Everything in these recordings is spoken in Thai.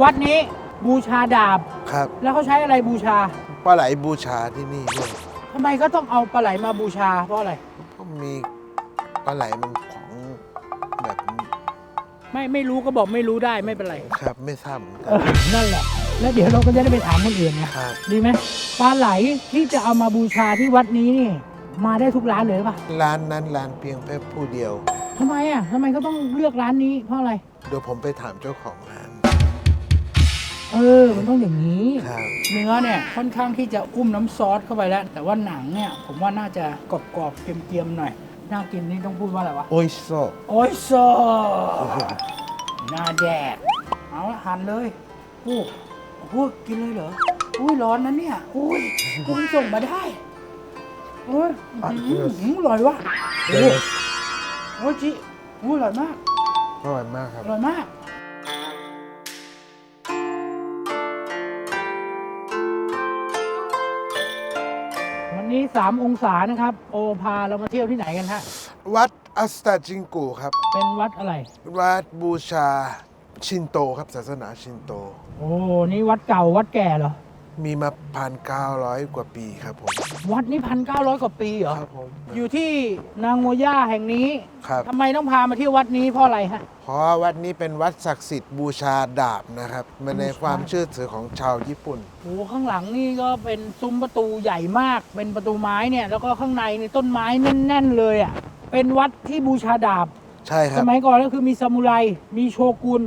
วัดนี้บูชาดาบ ครับแล้วเขาใช้อะไรบูชาปลาไหลบูชาที่นี่ด้วยทำไมก็ต้องเอาปลาไหลมาบูชาเพราะอะไรเพราะมีปลาไหลมันของแบบไม่ไม่รู้ก็บอกไม่รู้ได้ไม่เป็นไรครับไม่ทราบเหมือนเอกันอนั่นแหละ แล้วเดี๋ยวเราก็จะได้ไปถามคนอื่นไงครับ ดีไหมปลาไหลที่จะเอามาบูชาที่วัดนี้นี่มาได้ทุกร้านเลยหรือเปล่ะร้านนั้นร้านเพียงแค่ผู้เดียว ทำไมอะทำไมก็ต้องเลือกร้านนี้เพราะอะไร เดี๋ยวผมไปถามเจ้าของร้าน เออ มันต้องอย่างนี้ ครับ เนื้อเนี่ยค่อนข้างที่จะอุ้มน้ำซอสเข้าไปแล้ว แต่ว่าหนังเนี่ยผมว่าน่าจะกรอบๆเกรียมๆหน่อย น่ากินนี่ต้องพูดว่าอะไรวะ โอ้ยโซโอ้ยโซหน้าแดกเอาละหั่นเลยโอ้โหกินเลยเหรอ อุ้ยร้อนนะเนี่ย อุ้ยคุณส่งมาได้ โอ้ยอื้อหืออื้ออร่อยวะโอ้โหโอ้ยจิอุ้ยอร่อยมาก อร่อยมากครับ อร่อยมาก 3 องศานะครับ โอพาเรามาเที่ยวที่ไหนกันฮะ วัดอัสตาจิงกูครับ เป็นวัดอะไร วัดบูชาชินโตครับศาสนาชินโต โอ้ นี่วัดเก่าวัดแก่เหรอ มีมาพันเก้าร้อยกว่าปีครับผม วัดนี้พันเก้าร้อยกว่าปีเหรอครับผม อยู่ที่นางโมย่าแห่งนี้ครับ ทำไมต้องพามาเที่ยววัดนี้เพราะอะไรฮะ เพราะวัดนี้เป็นวัดศักดิ์สิทธิ์บูชาดาบนะครับมันในบูชาความเชื่อถือของชาวญี่ปุ่น โอ้ข้างหลังนี่ก็เป็นซุ้มประตูใหญ่มาก เป็นประตูไม้เนี่ย แล้วก็ข้างในนี่ต้นไม้แน่น ๆ เลยอะ เป็นวัดที่บูชาดาบ ใช่คสรับ มัยก่อนก็คือมีซามูไร มีโชกุน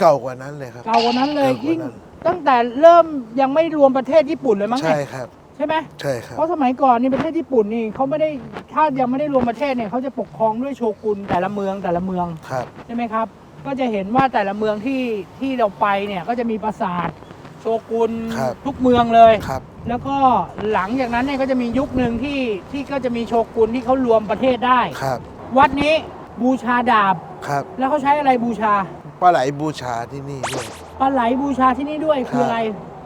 เก่ากว่านั้นเลยครับ เก่ากว่านั้นเลยเก่ากว่ายิ่งนั้น ตั้งแต่เริ่มยังไม่รวมประเทศญี่ปุ่นเลยมั้งใช่เนี่ยครับ ใช่ไหมใช่ครับ เพราะสมัยก่อนนี่ประเทศญี่ปุ่นนี่เขาไม่ได้ถ้ายังไม่ได้รวมประเทศเนี่ยเขาจะปกครองด้วยโชกุนแต่ละเมืองแต่ละเมืองครับ ใช่ไหมครับ ก็จะเห็นว่าแต่ละเมืองที่ที่เราไปเนี่ยก็จะมีปราสาทโชกุนครับ ทุกเมืองเลย ครับ แล้วก็หลังจากนั้นเนี่ยก็จะมียุคหนึ่งที่ที่ก็จะมีโชกุนที่เขารวมประเทศได้ ครับ วัดนี้บูชาดาบ ครับ แล้วเขาใช้อะไรบูชา ปลาไหลบูชาที่นี่ด้วยปลาไหลบูชาที่นี่ด้วยคืออะไร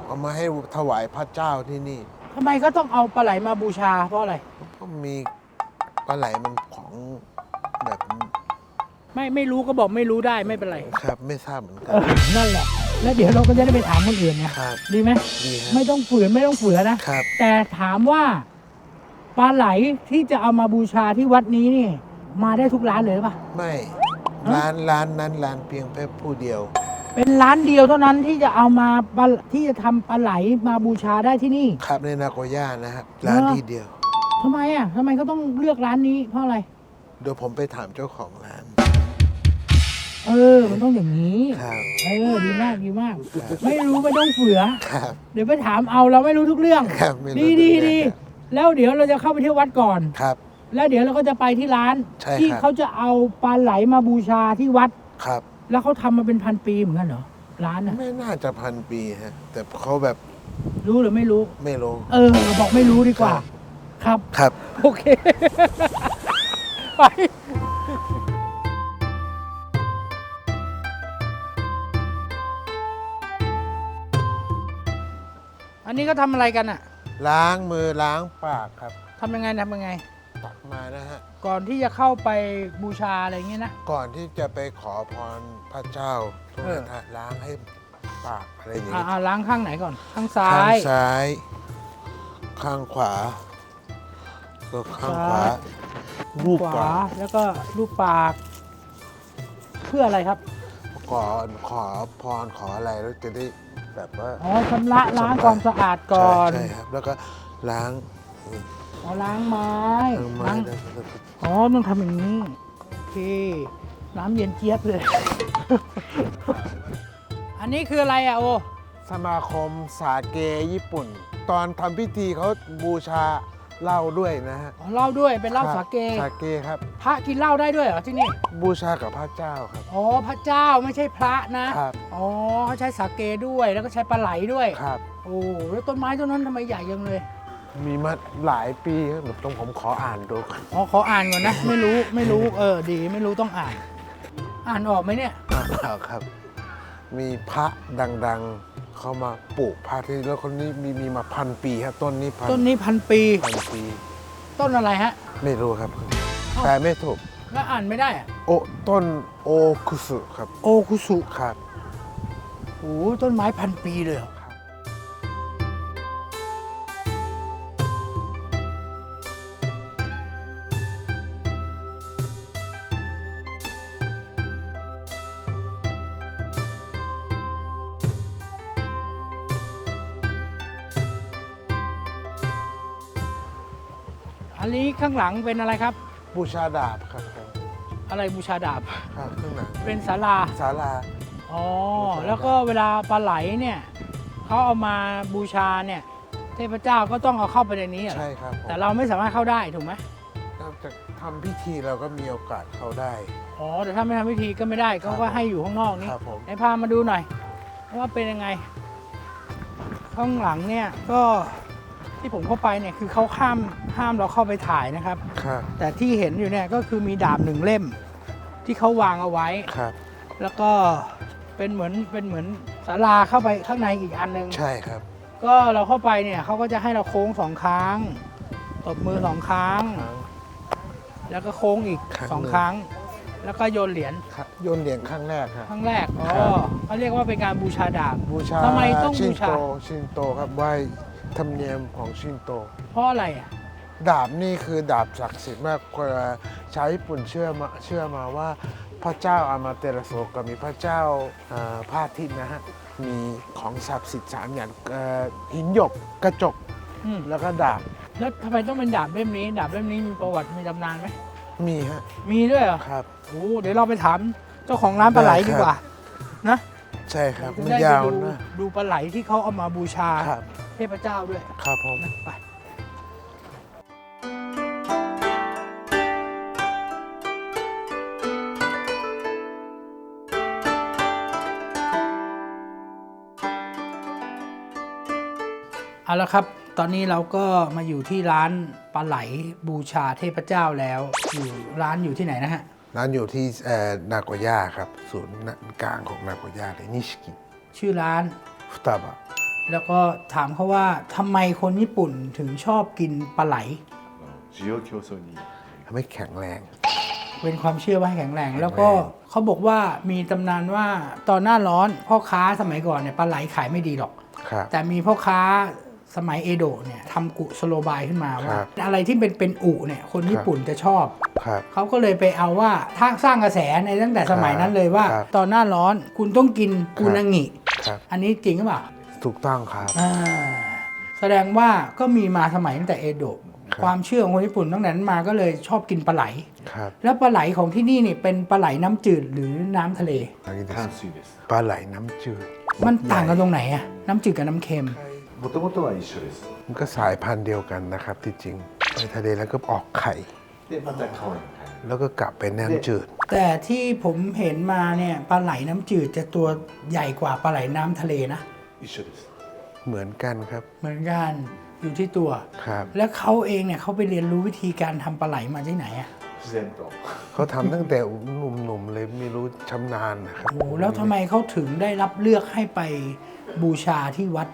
เอามาให้ถวายพระเจ้าที่นี่ทำไมก็ต้องเอาปลาไหลมาบูชาเพราะอะไรเพราะมีปลาไหลมันของแบบไม่ไม่รู้ก็บอกไม่รู้ได้ไม่เป็นไร ครับ ไม่ทราบเหมือนกัเอนอนั่นแหละ แล้วเดี๋ยวเราก็จะได้ไปถามคนอื่นไงครับ ดีไหมดีครัไม่บต้องฝืนไม่ต้องฝืนนะครับ แต่ถามว่าปลาไหลที่จะเอามาบูชาที่วัดนี้นี่ มาได้ทุกร้านเลยหรือเปล่ะไม่ฮะ ร้านร้านนั้นร้านเพียงแค่ผู้เดียว เป็นร้านเดียวเท่านั้นที่จะเอามาปลาที่จะทำปลาไหลมาบูชาได้ที่นี่ ครับในนาโกย่านะครับร้านเหรอที่เดียวทำไมอะทำไมก็ต้องเลือกร้านนี้เพราะอะไร เดี๋ยวผมไปถามเจ้าของร้านเออ มันต้องอย่างนี้ ครับเออ ดีมาก ดีมากครับไม่รู้ไม่ต้องเฝือ ครับเดี๋ยวไปถามเอาเราไม่รู้ทุกเรื่อง ครับไม่รู้ดีดีเรื่องดีครับแล้วเดี๋ยวเราจะเข้าไปเที่ยววัดก่อน ครับ แล้วเดี๋ยวเราก็จะไปที่ร้าน ใช่ครับ ที่เขาจะเอาปลาไหลมาบูชาที่วัด ครับ แล้วเขาทำมาเป็นพันปีเหมือนกันเหรอร้านน่ะไม่น่าจะพันปีฮะ แต่เขาแบบรู้หรือไม่รู้ ไม่รู้ เออ บอกไม่รู้ดีกว่า ครับ ครับ โอเค ไป อันนี้ก็ทำอะไรกันอะล้างมือล้างปากครับ ทำยังไงทำยังไง ตักมานะฮะ ก่อนที่จะเข้าไปบูชาอะไรอย่างเงี้ยนะ ก่อนที่จะไปขอพรพระเจ้าทุกเออท่านล้างให้ปากอะไรอย่างอ่านี้อ่าล้างข้างไหนก่อน ข้างซ้าข้างย ซ้าย ข้างขวาก็ข้างขวารูปขวาปากแล้วก็รูปปาก เพื่ออะไรครับขอขอพรขออะไรแล้วจะได้แบบว่า อ๋อชำระล้างความสะอาดก่อน ใช่ใช่ครับ แล้วก็ล้าง อ๋อล้างไม้ล้างไม้ล้างแล้วก็อ๋อต้องทำอย่างนี้ โอเค น้ำเย็นเจี๊ยบเลย อันนี้คืออะไรอะโอ สมาคมสาเกญี่ปุ่น ตอนทำพิธีเขาบูชาเหล้าด้วยนะฮะอ๋อเหล้าด้วยเป็นเหล้าครับสาเกสาเกครับ พระกินเหล้าได้ด้วยเหรอที่นี่ บูชากับพระเจ้าครับ อ๋อพระเจ้าไม่ใช่พระนะ ครับ อ๋อเขาใช้สาเกด้วยแล้วก็ใช้ปลาไหลด้วย ครับ โอ้แล้วต้นไม้ต้นนั้นทำไมใหญ่ยังเลย มีมาหลายปีครับเดี๋ยวต้องผมขออ่านดูก่อนอ๋อขออ่านก่อนนะ ไม่รู้ไม่รู้เออดีไม่รู้ต้องอ่าน อ่านออกไหมเนี่ย อ่านครับ มีพระดังๆ เขามาปลูกพระที่แล้วคนนี้มีมีมาพันปีครับต้นนี้พันต้นนี้พันปี พันปี ต้นอะไรฮะ ไม่รู้ครับเอ้าแต่ไม่ถูก แล้วอ่านไม่ได้อะโอต้นโอคุสุครับ โอคุสุครับโอ้โหต้นไม้พันปีเลยเหรอ นนี้ข้างหลังเป็นอะไรครับ บูชาดาบครับครับอะไรบูชาดาบ ครับข้างหลังเป็นศาลา ศาลา อ๋อบูชาดาบแล้วก็เวลาปลาไหลเนี่ยเขาเอามาบูชาเนี่ย เทพเจ้าก็ต้องเอาเข้าไปในนี้เหรอใช่ครับผมแต่เราไม่สามารถเข้าได้ถูกไหมนอกจากทำพิธีเราก็มีโอกาสเข้าได้ อ๋อ แต่ถ้าไม่ทำพิธีก็ไม่ได้เขาก็ให้อยู่ข้างนอกนี้ครับผม ไหนพามาดูหน่อยว่าเป็นยังไง ข้างหลังเนี่ยก็ ที่ผมเข้าไปเนี่ยคือเขาห้ามห้ามเราเข้าไปถ่ายนะครับ ครับแต่ที่เห็นอยู่เนี่ยก็คือมีดาบหนึ่งเล่ม ที่เขาวางเอาไว้ ครับ แล้วก็เป็นเหมือนเป็นเหมือนศาลาเข้าไปข้างในอีกอันหนึ่งใช่ครับก็เราเข้าไปเนี่ยเขาก็จะให้เราโค้งสองครั้งตบมือสองครั้ง แล้วก็โค้งอีกครั้งสองหนึ่งครั้ง แล้วก็โยนเหรียญครับโยนเหรียญครั้งแรกครับ ครั้งแรกอ๋อครับเขาเรียกว่าเป็นการบูชาดาบบูชาทำไมต้องชิบูนชา โตชินโตครับไหว้ ธรรมเนียมของชินโต เพราะอะไรอะ ดาบนี่คือดาบศักดิ์สิทธิ์มากกว่าชาวญี่ปุ่นเชื่อมาเชื่อมาว่า พระเจ้าอามาเตระโซกับมีพระเจ้าอ่าพระอาทิตย์นะฮะ มีของศักดิ์สิทธิ์สามอย่างเอ่อหินหยกกระจกอืม แล้วก็ดาบแล้วทำไมต้องเป็นดาบเล่มนี้ ดาบเล่มนี้มีประวัติมีตำนานไหม มีฮะมีด้วยเหรอครับ โอ้เดี๋ยวเราไปถามเจ้าของร้านปลาไหลได้ครับดีกว่า นะใช่ครับจะมันได้ไปยาวดูนะดูปลาไหลที่เขาเอามาบูชา ครับ เทพเจ้าด้วยครับผม นะไป เอาละครับ ตอนนี้เราก็มาอยู่ที่ร้านปลาไหลบูชาเทพเจ้าแล้ว อยู่ร้านอยู่ที่ไหนนะฮะ ร้านอยู่ที่เอ่อนาโกย่าครับ ศูนย์กลางของนาโกย่าเลยนิชิกิชื่อร้านฟุตาบะ แล้วก็ถามเขาว่าทำไมคนญี่ปุ่นถึงชอบกินปลาไหล 지역 효소니 ทำให้แข็งแรง เป็นความเชื่อว่าแข็งแรง แล้วก็เขาบอกว่ามีตำนานว่าตอนหน้าร้อนพ่อค้าสมัยก่อนเนี่ยปลาไหลขายไม่ดีหรอกรแต่มีพ่อค้าสมัยเอโดะเนี่ยทำกุสโลบายขึ้นมาว่าอะไรที่เป็นเป็นอุเนี่ยคนญี่ปุ่นจะชอบบเขาก็เลยไปเอาว่าท่าสร้างกระแสในตั้งแต่สมัยนั้นเลยว่าตอนหน้าร้อนคุณต้องกินกุนังิอันนี้จริงหรือเปล่า ถูกต้องครับ อ่าแสดงว่าก็มีมาสมัยตั้งแต่เอโดะ ครับ ความเชื่อของคนญี่ปุ่นตั้งแต่นั้นมาก็เลยชอบกินปลาไหล ครับ แล้วปลาไหลของที่นี่นี่เป็นปลาไหลน้ำจืดหรือน้ำทะเล 淡水です ปลาไหลน้ำจืด มันต่างกันตรงไหนอะน้ำจืดกับน้ำเค็ม もともとは一緒です มันก็สายพันธุ์เดียวกันนะครับ ที่จริงไปทะเลแล้วก็ออกไข่ でまた川に帰る แล้วก็กลับไปน้ำจืด แต่ที่ผมเห็นมาเนี่ยปลาไหลน้ำจืดจะตัวใหญ่กว่าปลาไหลน้ำทะเลนะ 一緒です เหมือนกันครับ เหมือนกันอยู่ที่ตัว ครับ แล้วเขาเองเนี่ยเขาไปเรียนรู้วิธีการทำปลาไหลมาที่ไหนอะ 自然と เขาทำตั้งแต่หนุ่มๆเลยไม่รู้ชำนาญนะครับ โอ้โหแล้วทำไมเขาถึงได้รับเลือกให้ไปบูชาที่วัด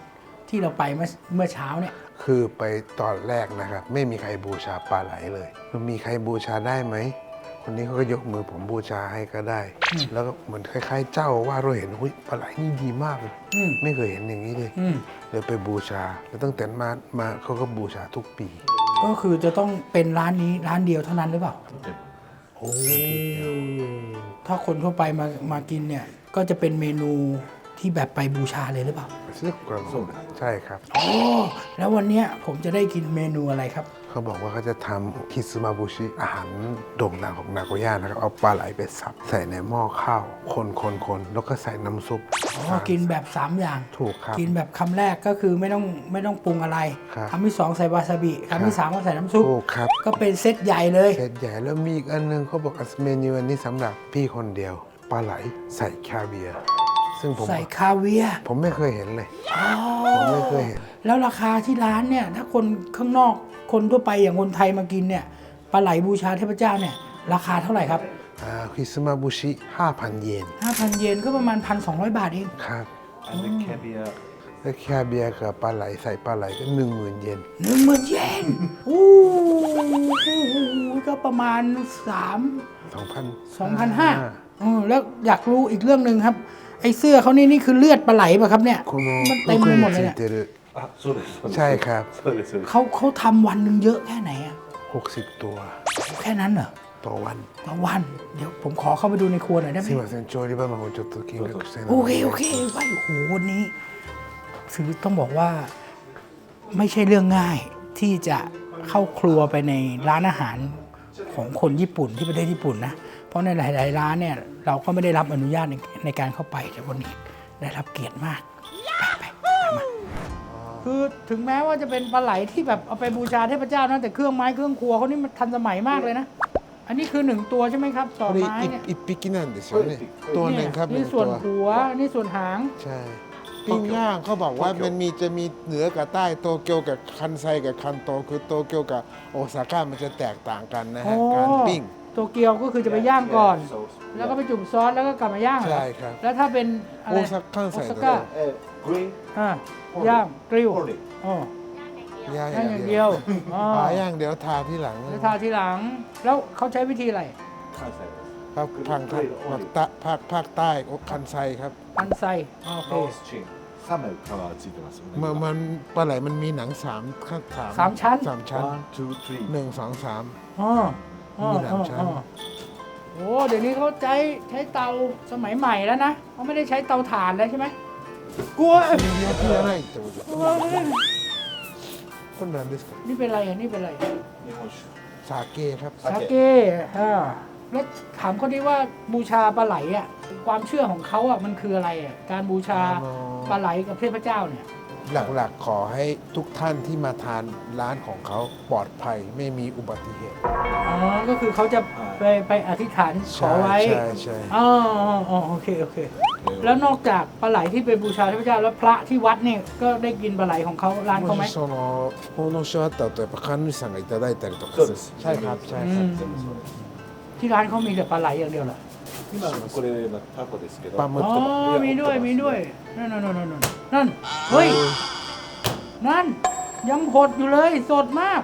ที่เราไปเมื่อเมื่อเช้าเนี่ย คือไปตอนแรกนะครับ ไม่มีใครบูชาปลาไหลเลยมันมีใครบูชาได้ไหม คนนี้เขาก็ยกมือผมบูชาให้ก็ได้ แล้วก็เหมือนคล้าย ๆ เจ้าว่าเราเห็นหุ้ยปลาไหลนี่ดีมากเลยอืมไม่เคยเห็นอย่างนี้เลยอืมเลยไปบูชา แล้วตั้งแต่มามาเขาก็บูชาทุกปี ก็คือจะต้องเป็นร้านนี้ร้านเดียวเท่านั้นหรือเปล่าโอ้ถ้าคนทั่วไปมามากินเนี่ย ก็จะเป็นเมนูที่แบบไปบูชาเลยหรือเปล่า ซึ่งกระผมใช่ครับโอ้แล้ววันเนี้ยผมจะได้กินเมนูอะไรครับ เขาบอกว่าเขาจะทำคิซึมาบุชิอาหารโด่งดังของนาโกย่านะครับ เอาปลาไหลไปสับ ใส่ในหม้อข้าว คนคนคนแล้วก็ใส่น้ำซุปอ๋อกินแบบ 3 อย่าง ถูกครับกินแบบคำแรกก็คือไม่ต้องไม่ต้องปรุงอะไรครับคำที่สองใส่วาซาบิคำที่สามก็ใส่น้ำซุปถูกครับ ก็เป็นเซตใหญ่เลยเสร็จใหญ่แล้วมีอีกอันหนึงเขาบอกอัสเมนูอันนี้สำหรับพี่คนเดียวปลาไหลใส่คาเวียร์ึ่งผม ใส่คาเวียผมไม่เคยเห็นเลย ผมไม่เคยเห็น แล้วราคาที่ร้านเนี่ยถ้าคนข้างนอกคนทั่วไปอย่างคนไทยมากินเนี่ยปลาไหลบูชาเทพเจ้าเนี่ยราคาเท่าไหร่ครับ อ่าคิสมาบุชิ 5,000 เยน 5,000 เยนก็ประมาณ 1,200 บาทเอง ครับ and the caviar แล้วแคเบียกับปลาไหลใส่ปลาไหลก็หนึ่งหมื่นเยน หนึ่งหมื่นเยนโอ้โหก็ประมาณสามสองพันสองพันห้าแล้วอยากรู้อีกเรื่องหนึ่งครับ ไอเสื้อเขานี่นี่คือเลือดปลาไหลป่ะครับเนี่ย この มันเต็ม 奥 ไปหม に ด つ เลย い เนี่ย てるあ、そうです。そうですใช่ครับ そうです。そうです。 เขาเขาทำวันหนึ่งเยอะแค่ไหนอะ 60 ตัว แค่นั้นเหรอ ต่อวัน ต่อวัน เดี๋ยวผมขอเข้าไปดูในครัวหน่อยได้ไหม すいません調理場もちょっと見学したいな โอเคโอเคไปโอ้โหวันนี้คือต้องบอกว่าไม่ใช่เรื่องง่ายที่จะเข้าครัวไปในร้านอาหาร ของคนญี่ปุ่นที่ประเทศญี่ปุ่นนะ เพราะในหลาย ๆ ร้านเนี่ยเราก็ไม่ได้รับอนุญาตในในการเข้าไปแต่วันนี้ได้รับเกียรติมากไปไปตามมาคือถึงแม้ว่าจะเป็นปลาไหลที่แบบเอาไปบูชาเทพเจ้านะแต่เครื่องไม้เครื่องครัวเขานี่มันทันสมัยมากเลยนะ อันนี้คือหนึ่งตัวใช่ไหมครับ ต่อ これ ไม้เนี่ย 1匹なんですよねตัวหนึ่งครับห นี่ นึ่ง ส่วน ตัว หัวนี่ส่วนหาง ใช่ ปิ้งย่างเขาบอกว่ามันมีจะมีเหนือกับใต้โตเกียวกับคันไซกับคันโตคือโตเกียวกับโอซาก้ามันจะแตกต่างกันนะฮะการปิ้งโตเกียวก็คือจะไปย่างก่อน แล้วก็ไปจุ่มซอสแล้วก็กลับมาย่างใช่ครับแล้วถ้าเป็นโอซาก้าใส่โอกรีนย่างกริ้วย่างอย่างเดียวย่างเดียวทาที่หลังทาที่หลัง แล้วเขาใช้วิธีอะไร ครับทางภาคตะภาคภาคใต้คันไซครับคันไซโอเคข้ามไปขวาจีมาสมันมันปลาไหลมันมีหนังสามสามสามชั้นสามชั้นหนึ่งสองสามมีสามชั้นโอ้เดี๋ยวนี้เขาใช้ใช้เตาสมัยใหม่แล้วนะเขาไม่ได้ใช้เตาถ่านแล้วใช่ไหมกลัวอะไรตัวคนแบบนี้นี่เป็นอะไรอะนี่เป็นอะไร สาเกครับ สาเกฮะ แล้วถามเขาดิว่าบูชาปลาไหลอ่ะ ความเชื่อของเขาอ่ะมันคืออะไรอ่ะ การบูชา อ๋อ ปลาไหลกับเทพเจ้าเนี่ย หลักๆขอให้ทุกท่านที่มาทานร้านของเขาปลอดภัยไม่มีอุบัติเหตุ อ๋อ ก็คือเขาจะไปไปอธิษฐานขอ ใช่ ไว้ ใช่ใช่ อ๋ออ๋ออ๋อโอเคโอเค แล้วนอกจากปลาไหลที่ไปบูชาเทพเจ้าแล้วพระที่วัดเนี่ยก็ได้กินปลาไหลของเขาร้านเขาไหม もしその奉納し終わった後やっぱ神主さんがいただいたりとかそうですใช่ครับใช่ อื ครับ ม ที่ร้านเขามีแต่ปลาไหลอย่างเดียวเหรอ 今のこれはタコですけど。パンも อ๋อ มีด้วยมีด้วย นั่นนั่นนั่นนั่นนั่นเฮ้ย นั่น ยังหดอยู่เลยสดมาก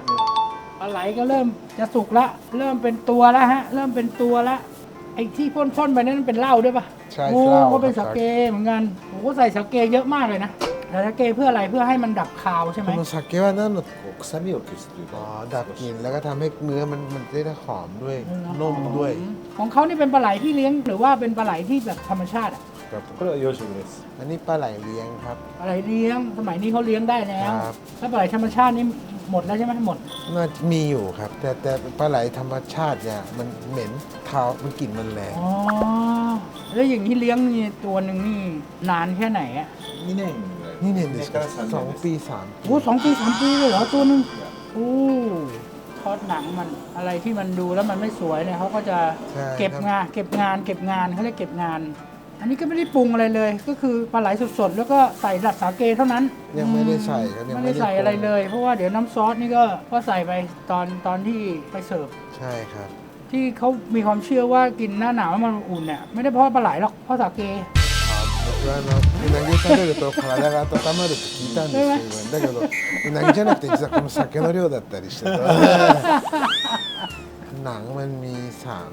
ปลาไหลก็เริ่มจะสุกละ เริ่มเป็นตัวแล้วฮะ เริ่มเป็นตัวละไอ้ที่พ่นๆไปนั่นเป็นเหล้าด้วยปะ ใช่ โอ้ เหล้า ก็เป็น ครั สา บ เกเหมือนกันโอ้ก็ใส่สาเกเยอะมากเลยนะ แต่สาเกเพื่ออะไรเพื่อให้มันดับคาวใช่ไหม この酒は何のこう臭みを消すという อ๋อ か。 ดับกลิ่นแล้วก็ทำให้เนื้อมันมันได้หอมด้วยนุ่มด้วย ของเขานี่เป็นปลาไหลที่เลี้ยงหรือว่าเป็นปลาไหลที่แบบธรรมชาติอะ ครับ これは養殖です。 อันนี้ปลาไหลเลี้ยงครับ ปลาไหลเลี้ยง สมัยนี้เขาเลี้ยงได้แล้ว ครับ แล้วปลาไหลธรรมชาตินี่หมดแล้วใช่ไหมหมด น่าจะมีอยู่ครับ แต่แต่ปลาไหลธรรมชาติเนี่ยมันเหม็นเท้ามันกลิ่นมันแรง อ๋อ แล้วอย่างนี้เลี้ยงนี่ตัวหนึ่งนี่นานแค่ไหนอ่ะ 2年 ぐらい。 นี่เนี่ยเด็ก 2から3 สอง 年です。 ปีสาม โอ้สองปีสามปีเลยเหรอตัวหนึ่งโอ้ทอดหนังมันอะไรที่มันดูแล้วมันไม่สวยเนี่ยเขาก็จะ ใช่ เก็บ ครับ งาน เก็บงาน เก็บงานเขาเรียกเก็บงาน อันนี้ก็ไม่ได้ปรุงอะไรเลย ก็คือปลาไหลสดๆ แล้วก็ใส่ดัดสาเกเท่านั้น ยังไม่ได้ใส่ครับยัง ไม่ ไม่ ได้ ได้ ใส่อะไร ปง เลย เพราะว่าเดี๋ยวน้ำซอสนี่ก็ก็ใส่ไปตอนตอนที่ไปเสิร์ฟ ใช่ครับ ที่เขามีความเชื่อว่ากินหน้าหนาวแล้วมันอุ่นเนี่ยไม่ได้เพราะปลาไหลหรอกเพราะสาเก 僕はあの うなぎを食べると体が温まるって聞いたんですけどだけどうなぎじゃなくて実はこの酒の量だったりしてหนังมันมีสาม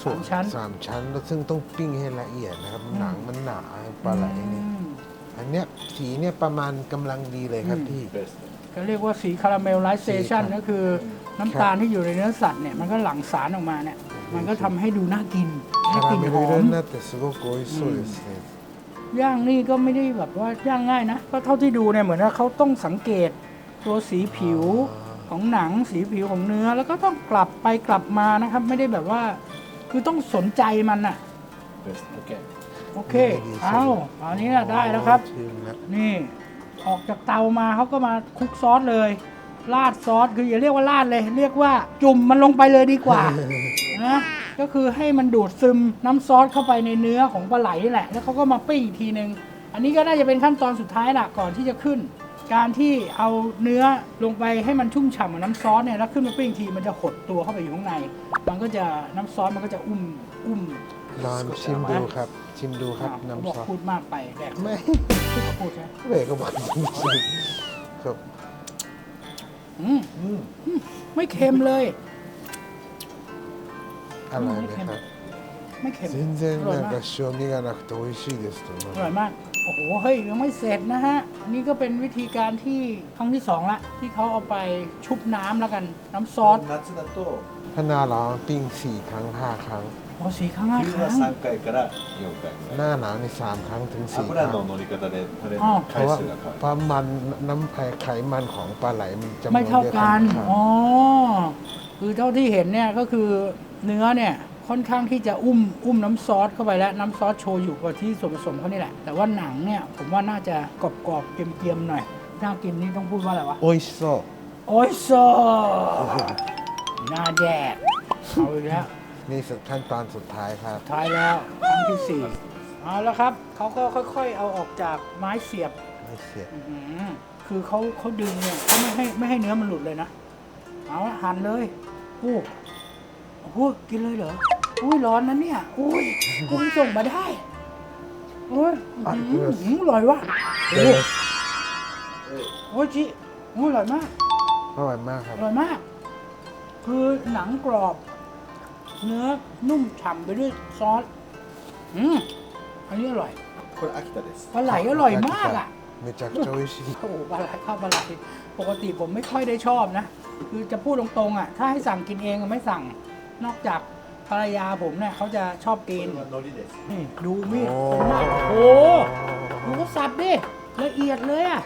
ส่วน สามชั้น สามชั้นแล้วซึ่งต้องปิ้งให้ละเอียดนะครับ หนังมันหนาปลาไหลนี่ อืม อันเนี้ยสีเนี่ยประมาณกำลังดีเลยครับ อืม พี่ ベスト。 ก็เรียกว่าสีคาราเมลไลเซชัน สีครับ ก็คือน้ำตาลที่อยู่ในเนื้อสัตว์เนี่ยมันก็หลั่งสารออกมาเนี่ย มันก็ทำให้ดูน่ากิน キ น่า ャラ กิน メル หอ 色 ม になってすごく美味しそうですね、 ย่างนี่ก็ไม่ได้แบบว่าย่างง่ายนะเพราะเท่าที่ดูเนี่ยเหมือนว่าเขาต้องสังเกตตัวสีผิวของหนังสีผิวของเนื้อ แล้วก็ต้องกลับไปกลับมานะครับ ไม่ได้แบบว่า คือต้องสนใจมันอะ Best. โอเคเอาตอนนี้นะได้แล้วครับนี่ออกจากเตามาเขาก็มาคลุกซอสเลยราดซอสคืออย่าเรียกว่าราดเลย เรียกว่าจุ่มมันลงไปเลยดีกว่านะ ก็คือให้มันดูดซึมน้ำซอสเข้าไปในเนื้อของปลาไหลนี่แหละ แล้วเขาก็มาปิ้งอีกทีนึง อันนี้ก็น่าจะเป็นขั้นตอนสุดท้ายละก่อนที่จะขึ้น การที่เอาเนื้อลงไปให้มันชุ่มฉ่ำกับน้ำซอสเนี่ยแล้วขึ้นมาปิ้งอีกทีมันจะหดตัวเข้าไปอยู่ข้างใน มันก็จะน้ำซอสมันก็จะอุ้มอุ้มลองชิมดูครับ ชิมดูครับอ้าวเขาบน้ำอกซอสพูดมากไปแดกไม่เขาพูดใช่ไหมเบก็บอกชิมครับอืมไม่เค็มเลย อร่อยไหมครับ ไม่เค็ม 全然 อร่อย なん มาก か塩味がなくて美味しいですと思 อร่อยมาก โอ้โห เฮ้ย ยังไม่เสร็จนะฮะ นี่ก็เป็นวิธีการที่ครั้งที่สองละ ที่เขาเอาไปชุบน้ำแล้วกัน น้ำซอส 夏だと ถ้าหน้าร้อนปิ้งสี่ครั้งห้าครั้ง โอ้สี่ครั้งห้า 冬 ครั้ は ง 3回から4回ぐ ห らい น้าหนาวในสามครั้งถึงสี่ครั้ง 油の乗り方でタレの อ๋อ เพ 回 ราะว่า 数が変わ ปลามันน้ำไขมันของปลาไหลมันจำนวน ไม่เท่า เยอะ กัน ครับ อ๋อ คือเท่าที่เห็นเนี่ยก็คือ เนื้อเนี่ยค่อนข้างที่จะอุ้มอุ้มน้ำซอสเข้าไปแล้วน้ำซอสโชยุกับที่ส่วนผสมเขานี่แหละ แต่ว่าหนังเนี่ยผมว่าน่าจะกรอบๆเกรียมๆหน่อยน่ากินนี่ต้องพูดว่าอะไรวะโอ้ยโซโอ้ยโซหน้าแดกเอาอีกแล้วนี่ขั้นตอนสุดท้ายครับท้ายแล้วครั้งที่สี่เอาแล้วครับเขาก็ค่อยๆ เอาออกจากไม้เสียบไม่เสียอื้อหือคือเขาเขาดึงเนี่ยเขาไม่ให้ไม่ให้เนื้อมันหลุดเลยนะเอาละหั่นเลยโอ้ โอ้โหกินเลยเหรอ อุ้ยร้อนนะเนี่ย อุ้ยคุณส่งมาได้โอ้ยอื้อหืออื้อหืออร่อยว่ะโอ้โหโอ้ยจิโอ้ยอร่อยมาก อร่อยมากครับ อร่อยมาก คือหนังกรอบ เนื้อนุ่มฉ่ำไปด้วยซอส อืมอันนี้อร่อย これ秋田です ปลาไหลอร่อยมากอ่ะ เมจักโจยชิ โอ้โหปลาไหลข้าวปลาไหลปกติผมไม่ค่อยได้ชอบนะ คือจะพูดตรงๆอ่ะ ถ้าให้สั่งกินเองอะไม่สั่ง นอกจากภรรยาผมเนี่ยเขาจะชอบกิน นี่ดูมีดผมากโอ้โหดูเขาสับดิละเอียดเลยอะ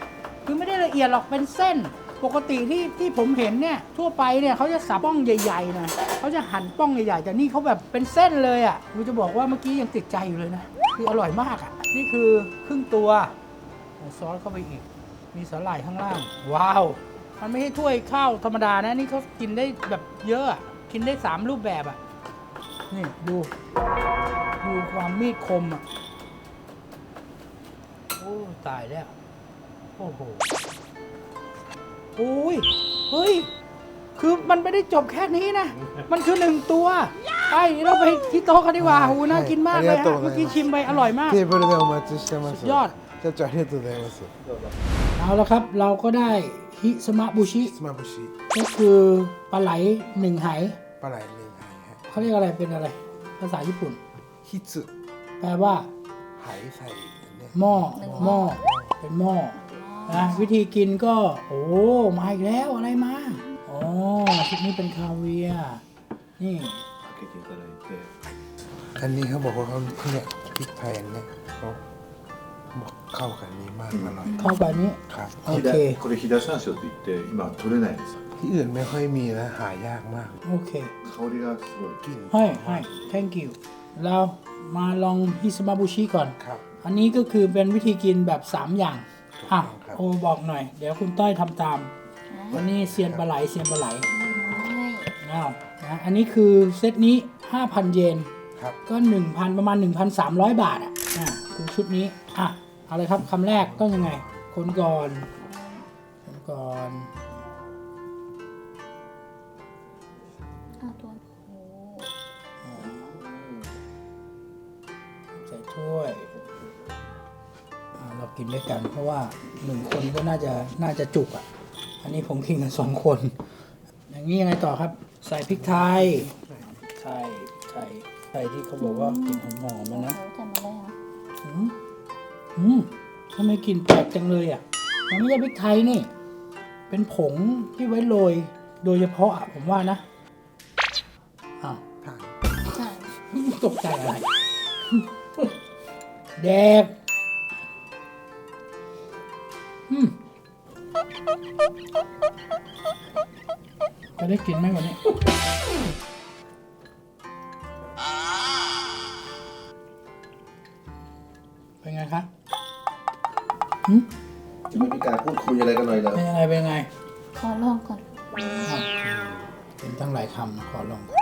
คือไม่ได้ละเอียดหรอกเป็นเส้น ปกติที่ที่ผมเห็นเนี่ย ทั่วไปเนี่ยเขาจะสับป้องใหญ่ๆนะเขาจะหั่นป้องใหญ่ๆแต่นี่เขาแบบเป็นเส้นเลยอะกูจะบอกว่าเมื่อกี้ยังติดใจอยู่เลยนะคืออร่อยมากอะนี่คือครึ่งตัวซอสเข้าไปอีก มีสาหร่ายข้างล่าง ว้าว มันไม่ใช่ถ้วยข้าวธรรมดานะนี่เขากินได้แบบเยอะ กินได้ 3 รูปแบบอะ นี่ดูดูความมีดคมอะ โอ้ตายแล้ว โอ้โหโอ้ยเฮ้ย คือมันไม่ได้จบแค่นี้นะ มันคือหนึ่งตัวไปเราไปที่โต๊ะกันดีกว่าหูน่ากินมากเลยฮะเมื่อกี้ชิมไปอร่อยมากเทเบิเดลมาจิสเตมัสยอดจะจ่ายให้ตัวเองสิเอาละครับเราก็ได้ฮิสมะบุชิ ก็คือปลาไหลหนึ่งไห ปลาไหลหนึ่งไหฮะ เขาเรียกอะไรเป็นอะไร ภาษาญี่ปุ่น ฮิตสึ แปลว่า ไหใส่เนี่ย หม้อหม้อเป็นหม้อนะวิธีกินก็ โอ้มาอีกแล้วอะไรมาอ๋อชุดนี้เป็นคาเวียร์นี่ 開けていただいて อันนี้เขาบอกว่าเขาเนี่ยพริกไทยอันเนี่ยเขาบอกเข้ากันนี้มากอร่อย เข้าไปนี้ ครับ โอ 飛 เค 騨これ飛騨山椒といって今取れないんです ที่อื่นไม่ค่อยมีนะหายากมาก โอเค 香りがすごい กลิ่น ให้ให้ thank you เรามาลองฮิสมาบูชิก่อน ครับ อันนี้ก็คือเป็นวิธีกินแบบ 3 อย่าง อ่ะ ครับ โอบอกหน่อย เดี๋ยวคุณต้อยทำตาม วันนี้เซียนปลาไหลเซียนปลาไหลอ้าวนะอันนี้คือเซตนี้ 5,000 เยน ครับ ก็ 1,000 ประมาณ 1,300 บาทอ่ะอ่ะคือชุดนี้ อ่ะ เอาเลยครับคำแรกต้องยังไง คนก่อน คนก่อน ถ้วยอะเรากินด้วยกัน เพราะว่าหนึ่งคนก็น่าจะน่าจะจุกอะ อันนี้ผมกินกันสองคน อย่างนี้ยังไงต่อครับ ใส่พริกไทยใส่ใส่ใส่ที่เขาบอกว่ากลิ่นหอมๆมันนะเขาทำอะไรอะอืมอืมทำไมกลิ่นแปลกจังเลยอะ มันไม่ใช่พริกไทยนี่ เป็นผงที่ไว้โรยโดยเฉพาะอะผมว่านะ อ้าวทานใช่ตกใจอะไร แดกอืมจะได้กินไหมวันนี้ เป็นไงครับหืมจะไม่มีการพูดคุยอะไรกันหน่อยเหรอเป็นยังไง เป็นยังไงขอลองก่อน อ้าวเป็นตั้งหลายคำนะขอลองก่อน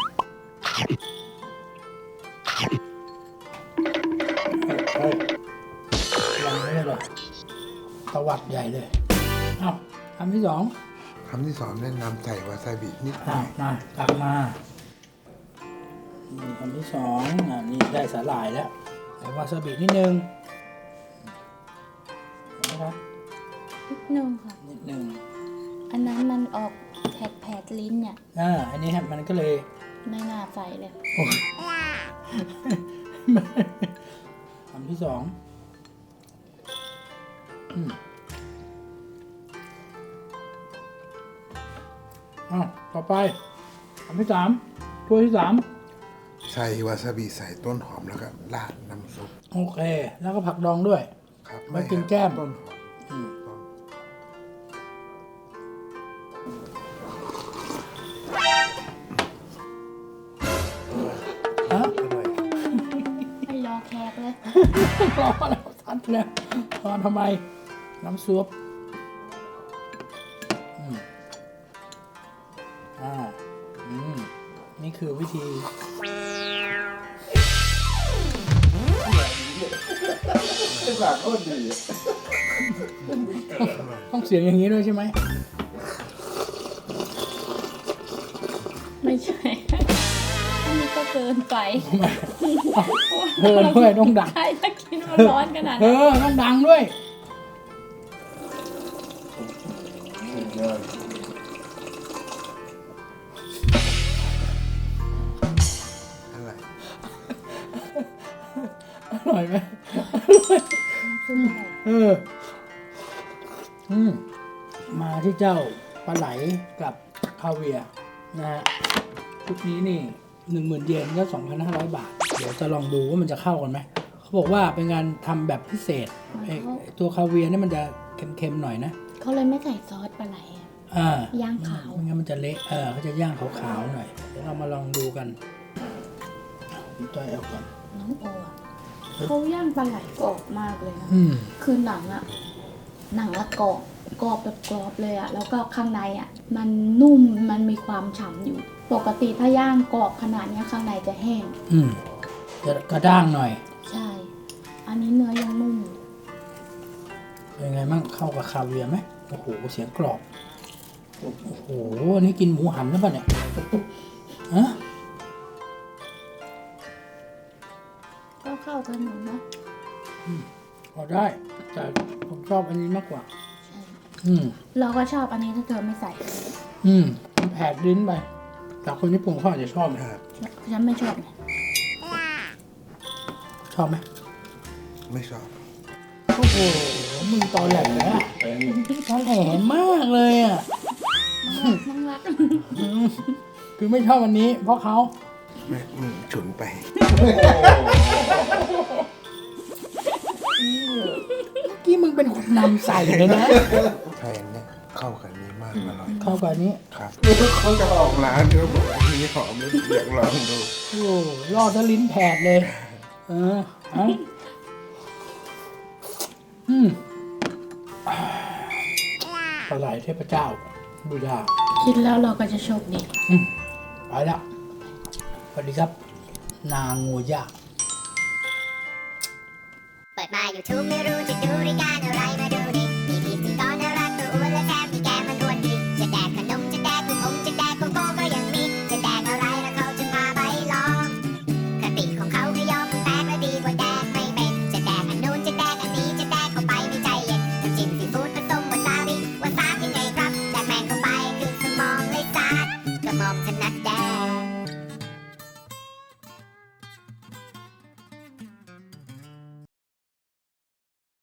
ตวัดใหญ่เลยเอ้าคำที่สองคำที่สองแนะนำใส่วาซาบินิดหน่อะอยมาตักมานี่คำที่สองอะนี่ได้สาหร่ายแล้วใส่วาซาบินิดนึงเห็นะครับนิดนึงค่ะ นิดนึงอันนั้นมันออกแผดแผดลิ้นเนี่ยอ่าอันนี้ฮะมันก็เลยไม่น่าใส่เลยโอ้ยคำที่สอง อืมอ้าวต่อไปคำที่สามถ้วยที่สามใส่วาซาบิใส่ต้นหอมแล้วก็ราดน้ำซุปโอเค แล้วก็ผักดองด้วย ครับไว้กินแก้ม ต้นหอมอืมต้นฮะอร่อยให้รอแขกเลย รอแล้วทันแล้วรอทำไม น้ำซุปอืมอ่าอืมนี่คือวิธีหลักก็ดี ต้องเสียงอย่างนี้ด้วยใช่ไหม ไม่ใช่ อันนี้ก็เกินไปเออด้วยต้องดัง ใช่ถ้าคิดว่าร้อนขนาดเอนั้น อต้องดังด้วย เจ้าปลาไหลกับคาเวียร์นะฮะชุดนี้นี่หนึ่งหมื่นเยนก็สองพันห้าร้อยบาท เดี๋ยวจะลองดูว่ามันจะเข้ากันไหมเขาบอกว่าเป็นการทำแบบพิเศษไอ้ไอ้ตัวคาเวียร์นี่มันจะเค็มๆหน่อยนะเขาเลยไม่ใส่ซอสปลาไหลอะอ่าย่างขาว ไม่งั้นมันจะเละเออเขาจะย่างขาวๆหน่อยเดี๋ยวเรามาลองดูกันพี่ต้อยเอาก่อน น้องโออะเขาย่างปลาไหลกรอบมากเลยนะ อืม คือหนังอะหนังอะกรอบ กรอบแบบกรอบเลยอะแล้วก็ข้างในอะมันนุ่มมันมีความฉ่ำอยู่ ปกติถ้าย่างกรอบขนาดเนี้ยข้างในจะแห้ง อืมจะกระด้างหน่อย ใช่ อันนี้เนื้อยังนุ่ม เป็นไงมั่งเข้ากับคาเวียร์ไหมโอ้โหเสียงกรอบ โอ้โหอันนี้กินหมูหันหรือเปล่าเนี่ยฮะก็เข้ากันอยู่นะพอได้แต่ผมชอบอันนี้มากกว่าใช่ อืมเราก็ชอบอันนี้ถ้าเธอไม่ใส่ อืมมันแผดลิ้นไปแต่คนญี่ปุ่นเขาอาจจะชอบนะครับฉันไม่ชอบไงชอบไหมไม่ชอบโอ้โหมึงตอแหลอะตอแหลมากเลยอะน้องรักอืมคือไม่ชอบอันนี้ เพราะเขาไม่อืมฉุนไปเมื่อกี้มึงเป็นคนนำใส่เลยนะ ใช่อันเนี้ยเข้ากันนี้มากอร่อยเข้ากับอันนี้ครับเขาจะออกร้านเขาบอกอันนี้หอมแล้วอยากลองดูโอ้ล่อซะลิ้นแผดเลย เออเอาอืมอ่าปลาไหลเทพเจ้าบูชาคิดแล้วเราก็จะโชคดีอืมไปแล้วสวัสดีครับ นางงัวยากเปิดมา YouTube ไม่รู้จะดูรายการอะไร